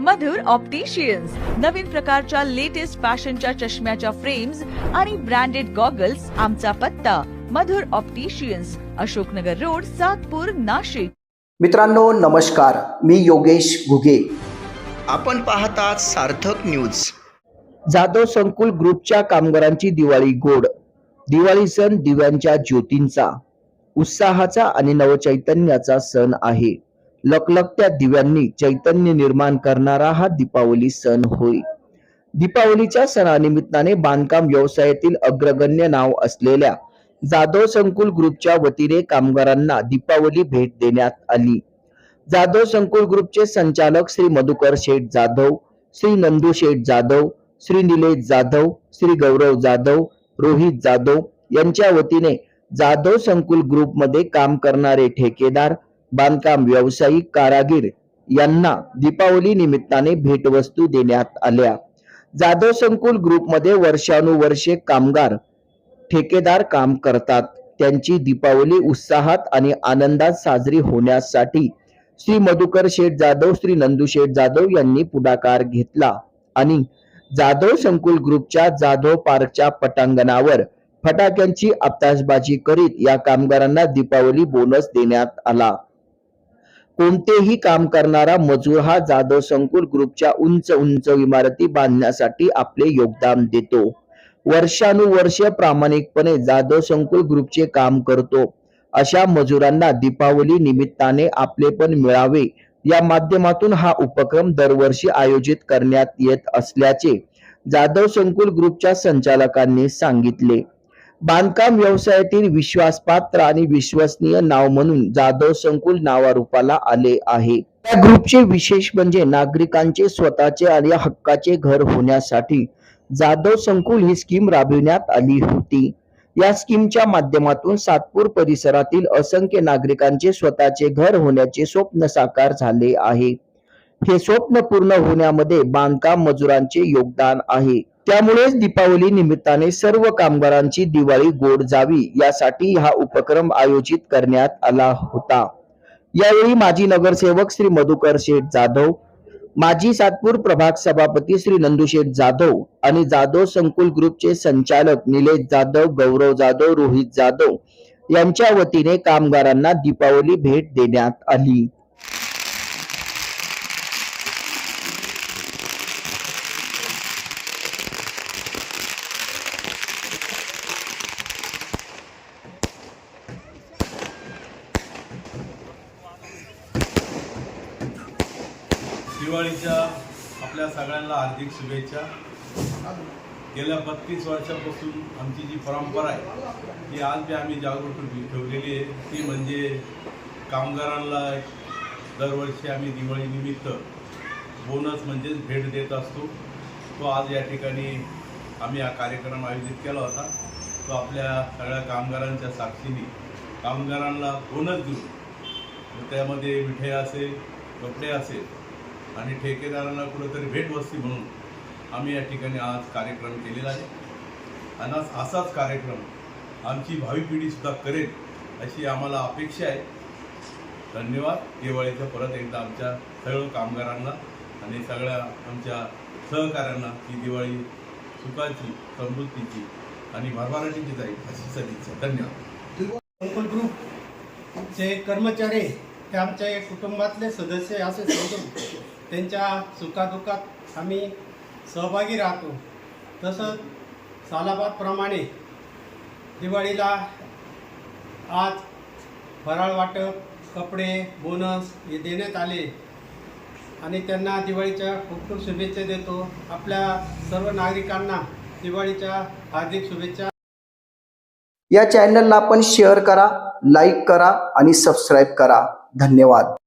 मधुर opticians नवीन प्रकारच्या latest फॅशनच्या चष्म्याच्या फ्रेम्स आणि ब्रँडेड गॉगल्स आमचा पत्ता. Madhur opticians Ashoknagar road Satpur Nashik. मित्रांनो नमस्कार. मी योगेश घुगे. आपण पाहतात सार्थक न्यूज जाधव संकुल ग्रुपच्या कामगारांची दिवाळी गोड. दिवाळी सण दिव्यांच्या ज्योतींचा. उत्साहाचा आणि नवचैतन्याचा सण आहे. लखलखत्या दिव्यांनी चैतन्य निर्माण करणारा हा दीपावली सण होय. दीपावलीच्या सणानिमित्ताने बांधकाम व्यवसायातील अग्रगण्य नाव असलेल्या जाधव संकुल ग्रुपच्या वतीने कामगारांना दीपावली भेट देण्यात आली. जाधव संकुल ग्रुपचे संचालक श्री मधुकर शेठ जाधव श्री नंदू शेठ जाधव श्री निलेश जाधव श्री गौरव जाधव रोहित जाधव यांच्या वतीने जाधव संकुल ग्रुपमध्ये काम करणारे ठेकेदार बांधकाम व्यावसायिक कारागीर यांना दीपावली निमित्ताने भेटवस्तू देण्यात आल्या. जाधव संकुल ग्रुपमध्ये वर्षानुवर्षे कामगार ठेकेदार काम करतात. त्यांची दीपावली उत्साहात आणि आनंदात साजरी होण्यासाठी श्री मधुकर शेठ जाधव श्री नंदू शेठ जाधव यांनी पुढाकार घेतला आणि जाधव संकुल ग्रुपच्या जाधव पार्कच्या पटांगणावर फटाक्यांची आताशबाजी करीत या कामगारांना दीपावली बोनस देण्यात आला. कोणतेही काम करणारा मजूर हा जाधव संकुल ग्रुपच्या उंच उंच इमारती बांधण्यासाठी आपले योगदान देतो. वर्षानुवर्ष प्रामाणिकपणे जाधव संकुल ग्रुपचे काम करतो. अशा मजुरांना दीपावली निमित्ताने आपलेपण मिळावे. या माध्यमातून हा उपक्रम दरवर्षी आयोजित करण्यात येत असल्याचे जाधव संकुल ग्रुपच्या संचालकांनी सांगितले. बांधकाम व्यवसायातील विश्वासपात्र आणि विश्वसनीय नाव म्हणून जाधव संकुल नावारूपाला आले आहे. त्या ग्रुपचे विशेष म्हणजे नागरिकांचे स्वतःचे आणि हक्काचे घर होण्यासाठी जाधव संकुल ही स्कीम राबविण्यात आली होती. या स्कीमच्या माध्यमातून सातपूर परिसरातील असंख्य नागरिकांचे स्वतःचे घर होण्याचे स्वप्न साकार झाले आहे. हे स्वप्न पूर्ण होण्यामध्ये बांधकाम मजुरांचे योगदान आहे. त्यामुळेच दीपावली निमित्ताने सर्व कामगारांची दिवाळी गोड जावी यासाठी हा उपक्रम आयोजित करण्यात आला होता. यावेळी माजी नगरसेवक श्री मधुकर शेठ जाधव माजी सातपूर प्रभाग सभापती श्री नंदुशेठ जाधव आणि जाधव संकुल ग्रुपचे संचालक निलेश जाधव गौरव जाधव रोहित जाधव यांच्या वतीने कामगारांना दीपावली भेट देण्यात आली. दिवाळीच्या आपल्या सगळ्यांना हार्दिक शुभेच्छा. गेल्या बत्तीस वर्षापासून आमची जी परंपरा आहे ती आज बी आम्ही जागृत ठेवलेली आहे. ती म्हणजे कामगारांना दरवर्षी आम्ही दिवाळीनिमित्त बोनस म्हणजेच भेट देत असतो. तो आज या ठिकाणी आम्ही हा कार्यक्रम आयोजित केला होता. तो आपल्या सगळ्या कामगारांच्या साक्षीने कामगारांना बोनस देऊन त्यामध्ये मिठाई असेल कपडे असेल आणि ठेकेदारांना कुठंतरी भेटवस्ती म्हणून आम्ही या ठिकाणी आज कार्यक्रम केलेला आहे. आणि आज असाच कार्यक्रम आमची भावी पिढीसुद्धा करेल अशी आम्हाला अपेक्षा आहे. धन्यवाद. दिवाळीचं परत एकदा आमच्या सर्व कामगारांना आणि सगळ्या आमच्या सहकाऱ्यांना ही दिवाळी सुखाची समृद्धीची आणि भरभराटीची जाईल अशी सदिच्छा. धन्यवाद. ग्रुपचे कर्मचारी ते आमचे कुटुंबातले सदस्य असे समजून त्यांच्या सुखादुखात आम्ही सहभागी राहतो. तसंच सालाबादप्रमाणे दिवाळीला आज फराळ वाटप कपडे बोनस हे देण्यात आले आणि त्यांना दिवाळीच्या खूप खूप शुभेच्छा देतो. आपल्या सर्व नागरिकांना दिवाळीच्या हार्दिक शुभेच्छा. या चॅनलला आपण शेअर करा लाईक करा आणि सबस्क्राईब करा. धन्यवाद.